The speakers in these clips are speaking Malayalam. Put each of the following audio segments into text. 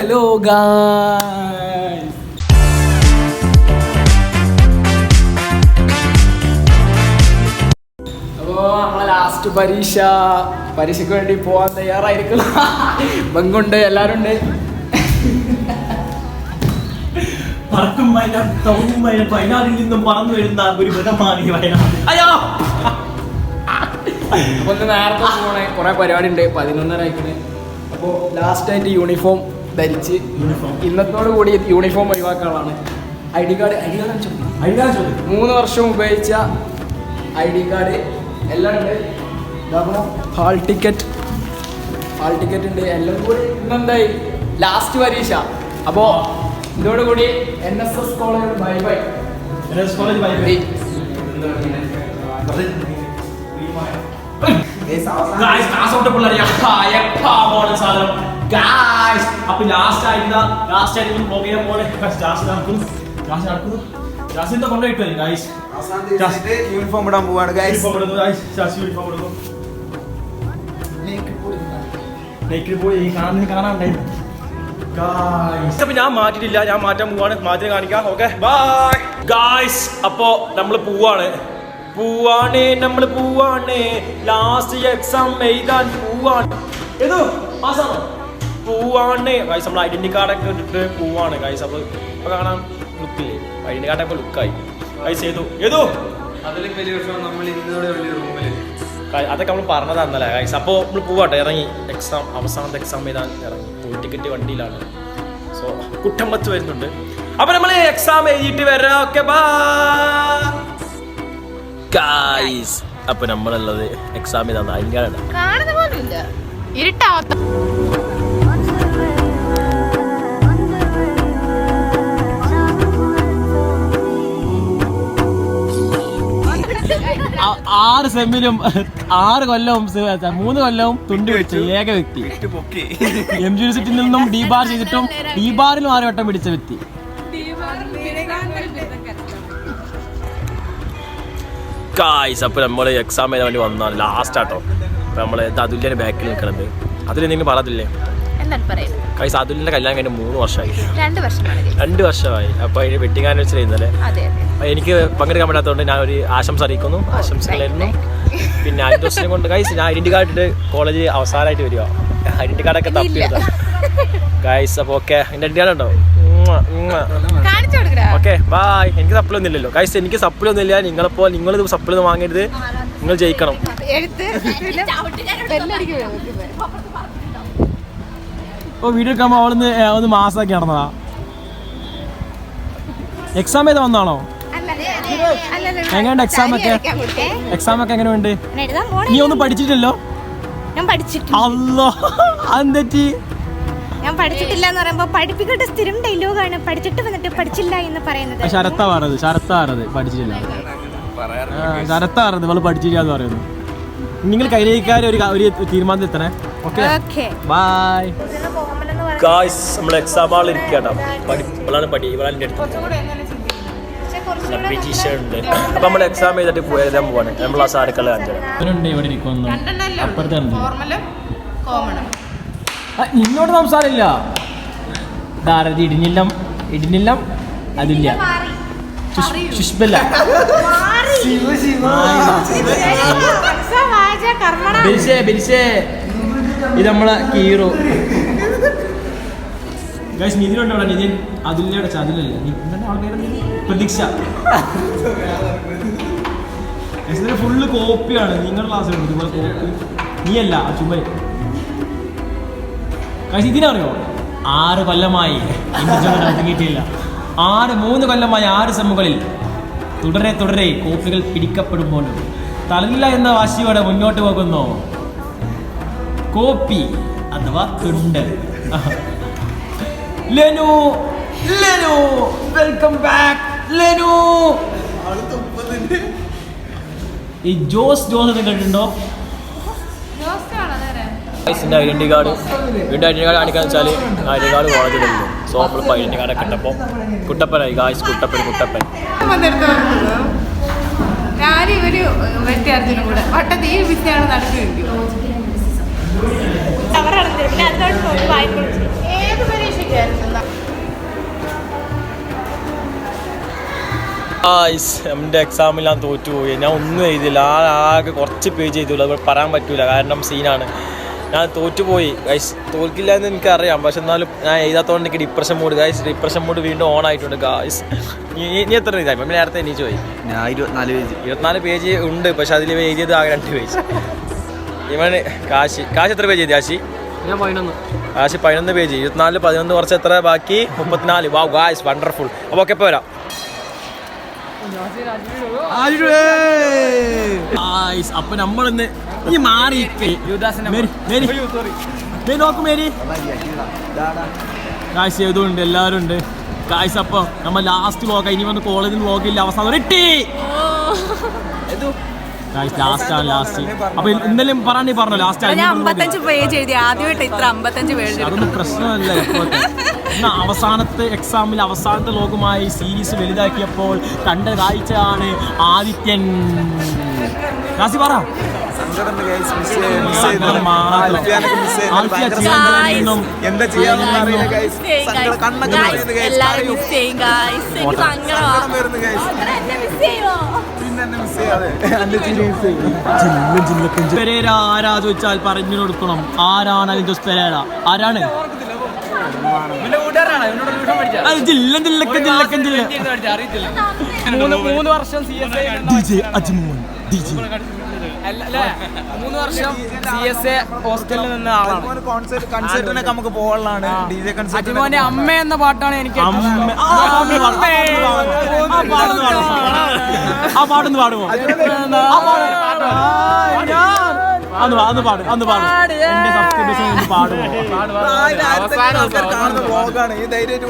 ഹലോ ഗായ് അപ്പോൾ നമ്മളെ ലാസ്റ്റ് പരീക്ഷ. പരീക്ഷയ്ക്ക് വേണ്ടി പോകാൻ തയ്യാറായിരിക്കും ബങ്കുണ്ട് എല്ലാവരും ഉണ്ട് പറക്കും വയനാട് തവും വയനാട് വയനാടിൽ നിന്നും പറന്നു വരുന്ന ഒരു മൃഗമാണ് ഈ വയനാട്. അയ്യോ! ഒന്ന് നേരത്തെ പോകണേ കുറേ പരിപാടി ഉണ്ട് പതിനൊന്നര ആയിക്കണ്. അപ്പോൾ ലാസ്റ്റായിട്ട് യൂണിഫോം ധരിച്ച് യൂണിഫോം. ഇന്നത്തോടു കൂടി യൂണിഫോം ഒഴിവാക്കാനാണ് I D card I D card മൂന്ന് വർഷം ഉപയോഗിച്ച ഐ ഡി കാർഡ് എല്ലാം ഉണ്ട്. Hall ticket. ഹാൾ ടിക്കറ്റ് ഉണ്ട്. എല്ലാം കൂടി ഇന്നെന്തായി ലാസ്റ്റ് പരീക്ഷ. അപ്പോൾ ഇതോടുകൂടി N S S college bye bye S college bye bye guys guys അപ്പോൾ ലാസ്റ്റ് ആയിട്ട് ലാസ്റ്റ് ആയിട്ട് പോകെ പോലെ ലാസ്റ്റ് നടക്കുന്നു. ലാസ്റ്റ് നടക്കുന്നു. ലാസ്റ്റ് എന്താ കൊണ്ടുപോയിട്ട് ഗായ്സ് യൂണിഫോം ഇടാൻ പോവാണ് ഗൈസ് യൂണിഫോം ഇടുന്നു ഗായ്സ് ലാസ്റ്റ് യൂണിഫോം ഇടുന്നു. നെക്കിൽ പോയി കാണാൻ കാണാണ്ടായിരുന്നു ഗായ്സ് അപ്പൊ ഞാൻ മാറ്റിട്ടില്ല ഞാൻ മാറ്റാൻ പോവാണ്. മാറ്റി കാണിക്കാം ഓക്കെ ബൈ ഗായ്സ് അപ്പോ നമ്മൾ പോവാണ്. പോവാണ് നമ്മൾ പോവാണ്. ലാസ്റ്റ് എക്സാം എഴുതാൻ പോവാണ്. ഏതോ? പാസ്സാണോ? പോവാണ്. ഗൈസ് നമ്മൾ ഐഡന്റി കാർഡൊക്കെ ഇട്ടിട്ട് പോവാണ്. ഗൈസ് അപ്പൊ ഇപ്പൊ കാണാൻ ലുക്കില്ലേ ഐഡന്റി കാർഡൊക്കെ ലുക്കായി ഗൈസ് ചെയ്തു ഏതു? അതിലും വലിയ വിഷയം നമ്മൾ ഇന്നോടെ വലിയ റൂമിൽ കാ- അതൊക്കെ നമ്മൾ പറഞ്ഞതാന്നല്ലേ ഗൈസ് അപ്പോൾ നമ്മൾ പോവാട്ടെ. ഇറങ്ങി. എക്സാം അവസാനത്തെ എക്സാം എഴുതാൻ ഇറങ്ങി. പോയി ടിക്കറ്റ് വണ്ടിയിലാണ്. സോ കുട്ടമ്പത്ത് വരുന്നുണ്ട്. അപ്പൊ നമ്മൾ എക്സാം എഴുതിയിട്ട് വരാം. ഓക്കെ ഗായ്സ് അപ്പൊ നമ്മളുള്ളത് എക്സാം എഴുതാൻ അതിന്റെ ഇരുട്ടാവത്ത ആറ് സെമ്മിലും ആറ് കൊല്ലവും മൂന്ന് കൊല്ലവും തുണ്ടി വെച്ച ഏക വ്യക്തി. എം ജി യൂണിവേഴ്സിറ്റിയിൽ നിന്നും ഡി ബാർ ചെയ്തിട്ടും ഡി ബാറിൽ ആറ് വട്ടം പിടിച്ച വ്യക്തി. ഗായ്സ് അപ്പോൾ നമ്മൾ എക്സാം എഴുതാൻ വേണ്ടി വന്നതാണ്. ലാസ്റ്റ് ആട്ടോ. അപ്പോൾ നമ്മൾ അതുല്യന്റെ ബാക്കിൽ നിൽക്കണത്. അതിലെന്തെങ്കിലും പറയത്തില്ലേ എന്താണ് പറയുന്നത്? ഗായ്സ് അതുല്യന്റെ കല്യാണം കഴിഞ്ഞ് മൂന്ന് വർഷമായി. രണ്ട് വർഷമായി രണ്ട് വർഷമായി. അപ്പോൾ അതിന് വെഡിങ് ആനിവേഴ്സറി ഇന്നലെ. അതെ അതെ. എനിക്ക് പങ്കെടുക്കാൻ പറ്റാത്തതുകൊണ്ട് ഞാൻ ഒരു ആശംസ അറിയിക്കുന്നു. ആശംസകളായിരുന്നു പിന്നെ അഞ്ച് ദിവസം കൊണ്ട് ഗൈസ് ഞാൻ ഐഡന്റി കാർഡ് ഇട്ട് കോളേജ് അവസാനമായിട്ട് വരിക. ഐഡന്റി കാർഡൊക്കെ തപ്പിയത് ഗൈസ് അപ്പോൾ ഓക്കെ ഐഡന്റി കാർഡ് ഉണ്ടോ? ഓക്കെ ബായ് എനിക്ക് സപ്ലി ഒന്നും ഇല്ലല്ലോ. ഗൈസ് എനിക്ക് സപ്ലി ഒന്നും ഇല്ല. നിങ്ങളിപ്പോൾ നിങ്ങൾ ഇത് സപ്ലി ഒന്നും വാങ്ങരുത്. നിങ്ങൾ ജയിക്കണം. അപ്പോൾ വീഡിയോ എടുക്കുമ്പോൾ അവളൊന്ന് ഒന്ന് മാസമാക്കി നടന്നതാ. എക്സാം ചെയ്ത് വന്നാണോ എങ്ങനെയുണ്ട് എക്സാം ഒക്കെ? എക്സാം ഒക്കെ എങ്ങനെ ഉണ്ട്? ഞാൻ എഴുതാൻ പോണേ. നീ ഒന്നും പഠിച്ചിട്ടില്ലല്ലോ? ഞാൻ പഠിച്ചിട്ടില്ല. അല്ലോ അതെന്തെറ്റി? ഞാൻ പഠിച്ചിട്ടില്ല എന്ന് പറയുമ്പോ പഠിപ്പിക്കട്ടെ സ്ഥിരം ഡയലോഗാണ് പഠിച്ചിട്ട് വന്നിട്ട് പഠിച്ചില്ല എന്ന് പറയുന്നത്. ശരത്താ പറഞ്ഞത് ശരത്താ പറഞ്ഞത് പഠിച്ചിട്ടില്ല ശരത്താണത് ഇവൾ പഠിച്ചില്ല എന്ന് പറയുന്നു. നിങ്ങൾ കൈരേക്കാർ ഒരു ഒരു തീരുമാനത്തിൽ എത്തണേ? ഓക്കെ ബൈ ഗായ്സ് നമ്മൾ എക്സാം ആൾ ഇരിക്കണം പഠി ഇവളാണ് പഠി ഇവളാണ് എന്റെ അടുത്ത്. ഉണ്ട്. അപ്പൊ നമ്മൾ എക്സാം ചെയ്തിട്ട് എഴുതാൻ പോവാണ്. നമ്മൾ ആ സാരക്കളെ കാണിച്ചത് ഇവിടെ ഇരിക്കുന്നു നിന്നോട് സംസാരമില്ല ഭാരതി ഇടിഞ്ഞില്ലം. ഇടിഞ്ഞില്ലം അതില്ല. ശുഷ്- ശുഷ്ബല്ല ബിരിശേ ബിരിശേ ഇത് നമ്മളെ കീറു. ഗൈസ് നിതിനുണ്ട് അവിടെ. നിതിൻ അതിലൂടെ അതിലല്ല? പ്രതീക്ഷ. ഫുള്ള് കോപ്പിയാണ് നിങ്ങളുടെ ക്ലാസ് നീയല്ല ചുമര് ഗൈസ് ഇതിനറിയോ ആറ് കൊല്ലമായി. കിട്ടിയില്ല ആറ് മൂന്ന് കൊല്ലമായി ആറ് സെമ്മുകളിൽ തുടരെ തുടരെ കോപ്പികൾ പിടിക്കപ്പെടുമ്പോഴും തലല്ല എന്ന വാശിയോടെ മുന്നോട്ട് പോകുന്നു. കോപ്പി അഥവാ തുണ്ട് ലെനു ലെനു വെൽക്കം ബാക്ക് ലെനു. ഈ ജോസ് ജോസ് കണ്ടിട്ടുണ്ടോ? ഗൈസിന്റെ ഐഡന്റി കാർഡ്. വീണ്ടും ഐഡന്റി കാർഡ് കാണിക്കാന്ന് വെച്ചാൽ ഐഡന്റി കാർഡ് കോളേജിലുണ്ട് സോ നമ്മളിപ്പോൾ ഐഡന്റി കാർഡൊക്കെ ഉണ്ടപ്പോൾ കുട്ടപ്പനായി ഗായ്സ് കുട്ടപ്പൻ കുട്ടപ്പൻ ഞാനിവര് ഇവർ വ്യത്യാസത്തിനും കൂടെ. വട്ടത്ത് ഈ വിദ്യയാണ് നടത്തി എന്റെ എക്സാമിൽ ഞാൻ തോറ്റുപോയി. ഞാൻ ഒന്നും എഴുതിയില്ല. ആ ആകെ കുറച്ച് പേജ് ചെയ്തുള്ളൂ അത് പറയാൻ പറ്റൂല. കാരണം സീനാണ് ഞാൻ തോറ്റുപോയി. ഗൈസ് തോൽക്കില്ല എന്ന് എനിക്കറിയാം. പക്ഷെ എന്നാലും ഞാൻ എഴുതാത്തതുകൊണ്ട് എനിക്ക് depression mood guys depression mood വീണ്ടും ഓൺ ആയിട്ടുണ്ട് ഗൈസ് നീ എത്ര എഴുതാം? നമ്മൾ നേരത്തെ എണീച്ച് പോയി. ഞാൻ ഇരുപത്തിനാല് പേജ് ഇരുപത്തിനാല് പേജ് ഉണ്ട്. പക്ഷെ അതിൽ എഴുതിയത് ആകെ രണ്ട് പേജ് ഇവൻ കാശി കാശി എത്ര പേജ് എഴുതി കാശി? ഞാൻ പതിനൊന്ന്. കാശി പതിനൊന്ന് പേജ് ഇരുപത്തിനാല് പതിനൊന്ന് കുറച്ച് എത്ര ബാക്കി? മുപ്പത്തിനാല്. വാ ഗായ്സ് വണ്ടർഫുൾ അപ്പോൾ ഒക്കെ പോരാ ഗായ്സ് അപ്പൊ നമ്മളിന്ന് ഇനി മാറി മേരി മേരി. മേരി നോക്ക് മേരി. എല്ലാവരും ഉണ്ട് കാശ് അപ്പൊ നമ്മ ലാസ്റ്റ് വ്ലോഗ് ഇനി വന്ന് കോളേജിൽ വ്ലോഗില്ല അവസാനം ഇട്ടി ഗായ്സ് ലാസ്റ്റ് ആണ് ലാസ്റ്റ് അപ്പൊ ഇന്നലെ പറയാണ്ടി പറഞ്ഞു ലാസ്റ്റ് ഞാൻ അമ്പത്തഞ്ച് പേജ് എഴുതി ആദ്യമായിട്ട് ഇത്ര അമ്പത്തഞ്ച് പേജ് അതൊന്നും പ്രശ്നമല്ല എന്നാ അവസാനത്തെ എക്സാമിൽ അവസാനത്തെ ലോകമായി സീരീസ് വലുതാക്കിയപ്പോൾ കണ്ട കാഴ്ചയാണ് ആദിത്യൻ. രാസി പറ. എന്താ ചെയ്യാന്ന് അറിയില്ല. സങ്കടം കണ്ണൊക്കെ സങ്കടം. വരുന്നു പെരേര ആരാ ചോദിച്ചാൽ പറഞ്ഞു കൊടുക്കണം. ആരാണ് അതിന്റെ പെരേര? ആരാണ്? മൂന്ന് മൂന്ന് വർഷം സി എസ് ഐ അജ്മോൻ. മൂന്ന് വർഷം സി എസ് എ ഹോസ്റ്റലിൽ നിന്ന ആളാണ്. ഒരു concert- concertനൊക്കെ നമുക്ക് പോകാനുള്ളതാണ് അജിമോന്റെ അമ്മ എന്ന പാട്ടാണ് എനിക്ക് ആ, അമ്മ. പാടും. ആ പാടൊന്ന് പാടുമോ ആ പാടൊന്ന് പാടുമോ അന്ന് അന്ന് പാടും അന്ന് പാടും എന്റെ സബ്സ്ക്രിപ്ഷൻ പാടുമോ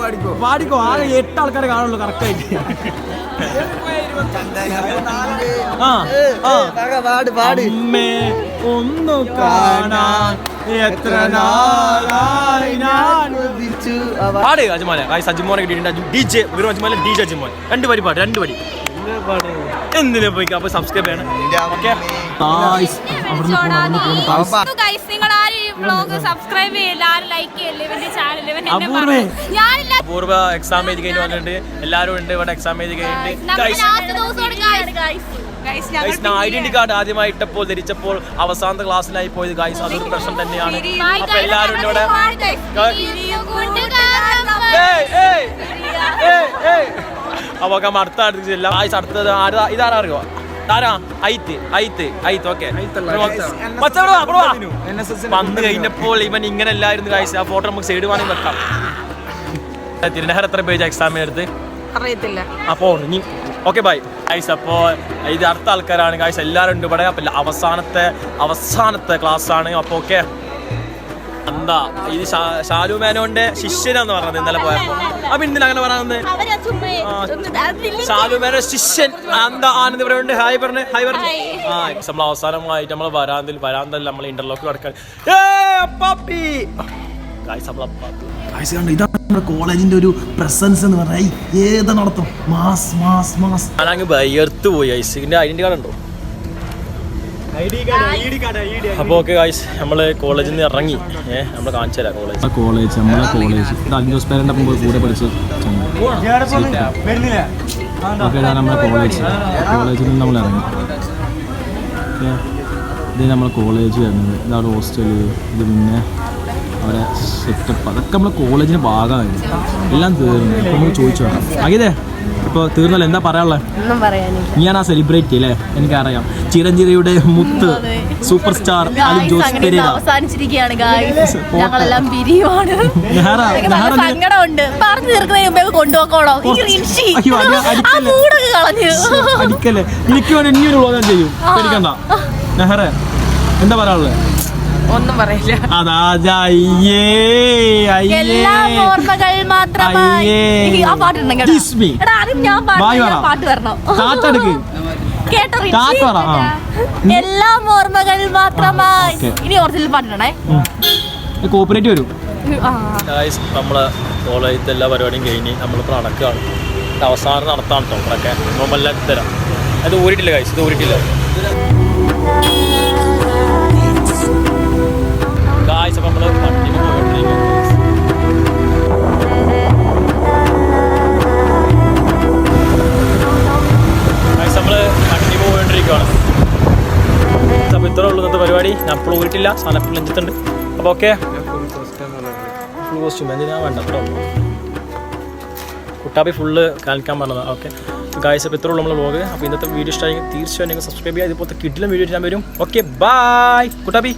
പാടിക്കോ. പാടിക്കോ. ആകെ എട്ട് ആൾക്കാരെ കാണുള്ളൂ കറക്റ്റ് ആയിട്ട്. ആ ആ അമ്മേ ഒന്ന് കാണാൻ എത്ര നാളായി ഞാൻ പാട് അജ്മാനെ. ഗായ്സ് അജ്മോനെ കിട്ടിയിട്ടുണ്ട്. ഡി ജെ വെറും അജ്മാനെ ഡി ജെ അജ്മോൻ. രണ്ട് വരി പാട്ട് രണ്ട് വരി. എന്തിനാ പോയി അപ്പൊ സബ്സ്ക്രൈബ് ചെയ്യണം. ഓക്കെ നിങ്ങൾ വ്ലോഗ് സബ്സ്ക്രൈബ് ചെയ്യില്ല? ആരും ലൈക്ക് ചെയ്യില്ല? ഇവന്റെ ചാനൽ അപൂർവേ. ഞാനില്ല. പൂർവ എക്സാം എഴുതി കഴിഞ്ഞ് വന്നിട്ടുണ്ട്. എല്ലാവരും ഉണ്ട്. ഇവിടെ എക്സാം എഴുതി കഴിഞ്ഞിട്ട്. ഐഡന്റി കാർഡ് ആദ്യമായി ഇട്ടപ്പോൾ ധരിച്ചപ്പോൾ അവസാനത്തെ ക്ലാസ്സിലായി പോയത് ഗൈസ് അതൊരു പ്രശ്നം തന്നെയാണ്. അപ്പൊ എല്ലാവരും ഉണ്ട് ഇവിടെ. അപ്പൊ അടുത്ത അടുത്ത് ചെല്ലാം അടുത്തത് ആരാ ഇതാരാ അറിയോ ആരാ? ഐത്ത് ഐത്ത് ഐത്ത് ഓക്കെ. വന്ന് കഴിഞ്ഞപ്പോൾ ഇവൻ ഇങ്ങനെ അല്ലായിരുന്നു കാഴ്ച ആ ഫോട്ടോ നമുക്ക് സൈഡ് വേണമെങ്കിൽ വെക്കാം. തിരുനഹർ എത്ര പേജ് എക്സാമിന് എടുത്ത്? അറിയത്തില്ല. അപ്പോൾ ഇനി ഓക്കെ ബൈ ഗൈസ് അപ്പോൾ ഇത് അടുത്ത ആൾക്കാരാണ് ഗൈസ് എല്ലാവരും ഉണ്ട് ഇവിടെ. അപ്പോൾ അവസാനത്തെ അവസാനത്തെ ക്ലാസ് ആണ്. അപ്പോൾ ഓക്കെ. എന്താ ഇത് ഷാലു മേനോന്റെ ശിഷ്യനാന്ന് പറഞ്ഞത് ഇന്നലെ പോയപ്പോ. അപ്പൊ ഇന്നലെ അങ്ങനെ പറയുന്നത് അവരാ ചുമ്മാ ആ. ഷാലു മേനോന്റെ ശിഷ്യൻ എന്താ ആനന്ദ് പറയുന്നുണ്ട് ഹായ് പറഞ്ഞു. ഹായ് പറഞ്ഞു. ആ നമ്മൾ അവസാനമായിട്ട് നമ്മൾ വരാന്തിൽ വരാന്തയിൽ നമ്മൾ ഇന്റർലോക്ക് കിടക്കാൻ ഇതാണ് നമ്മുടെ കോളേജിന്റെ ഒരു പ്രസൻസ് എന്ന് പറഞ്ഞാൽ ഏതാ നടത്തും? Mass mass mass. ഞാനങ്ങ് ബയർത്ത് പോയി. ഐസിന്റെ ഐഡന്റി കാർഡ് ഉണ്ടോ? അപ്പോൾ ഓക്കെ ഗായ്സ് നമ്മൾ കോളേജിൽ നിന്ന് ഇറങ്ങി. ഏഹ് നമ്മൾ കാണിച്ചു തരാം കോളേജ്. കോളേജ് നമ്മളെ കോളേജ്. അഞ്ചോസ് പേരന്റെ മുമ്പ് കൂടെ പഠിച്ചു ഓക്കെ ഇതാണ് നമ്മളെ കോളേജ്. കോളേജിൽ നിന്ന് നമ്മൾ ഇറങ്ങി. ഓക്കെ. ഇത് നമ്മളെ കോളേജ് വരുന്നത്. ഇതാണ് ഹോസ്റ്റൽ ഇത് പിന്നെ അവരെ സെറ്റപ്പ് അതൊക്കെ നമ്മളെ കോളേജിന്റെ ഭാഗമായിരുന്നു. എല്ലാം തീർന്നു. നമ്മൾ ചോദിച്ചു വേണം അകിതേ ഇപ്പോൾ തീർന്നല്ലോ എന്താ പറയാനുള്ളത് നീയാണ് ആ സെലിബ്രേറ്റ് അല്ലേ? എനിക്കറിയാം. ചിരഞ്ജീവിയുടെ മുത്ത് സൂപ്പർ സ്റ്റാർ അലി ജോസ് പെരേര. അവസാനിച്ചിരിക്കുകയാണ് ഞങ്ങളെല്ലാം പിരിയുവാണ്. എനിക്ക് സങ്കടമുണ്ട്. പറഞ്ഞു തീർക്കുന്നതിന് മുമ്പേ കൊണ്ടുപോക്കോളോ അടിക്കല്ലേ? വേണ്ടി ഇനിയൊരു വ്ളോഗം ചെയ്യും. പേടിക്കണ്ട. നെഹറ എന്താ പറയാനുള്ളത് ഒന്നും പറയില്ല. എല്ലാം ഓർമ്മകൾ മാത്രമായി. ആ പാട്ടുണ്ടെങ്കിൽ എടാ ആദ്യം ഞാൻ പാട്ട് പാട്ട് വരണം. എല്ലാം ഓർമ്മകൾ മാത്രമായി. ഇനി ഓർജിനൽ പാട്ടിടണേ. കോപ്പറേറ്റ് വരും. നമ്മളെ കോളേജിലത്തെ എല്ലാ പരിപാടിയും കഴിഞ്ഞ് നമ്മളിപ്പോൾ നടക്കുകയാണ് അവസാനം നടത്താണ് തോന്നൊക്കെ നമ്മളെല്ലാം തരാം അത് ഊരിട്ടില്ല കഴിച്ചത് ഇത് ഊരിട്ടില്ല. നമ്മൾ പരിപാടി. ഞാൻ അപ്പോൾ പോയിട്ടില്ല സാധനം ഇപ്പോൾ ലഞ്ചിത്തുണ്ട് അപ്പോൾ ഓക്കെ. ഫുൾ കോസ്റ്റ്യൂം എന്തിനാ വേണ്ട കുട്ടാപ്പി ഫുള്ള് കാണിക്കാൻ പറഞ്ഞത്. ഓക്കെ. ഗായസ് അപ്പോൾ ഇത്രയുള്ള നമ്മൾ പോകുക അപ്പോൾ ഇന്നത്തെ വീഡിയോ ഇഷ്ടമായി തീർച്ചയായും നിങ്ങൾ സബ്സ്ക്രൈബ് ചെയ്യുക. ഇതുപോലത്തെ കിഡിലും വീഡിയോ ഞാൻ വരും. ഓക്കെ. ബായ് കുട്ടാപ്പി.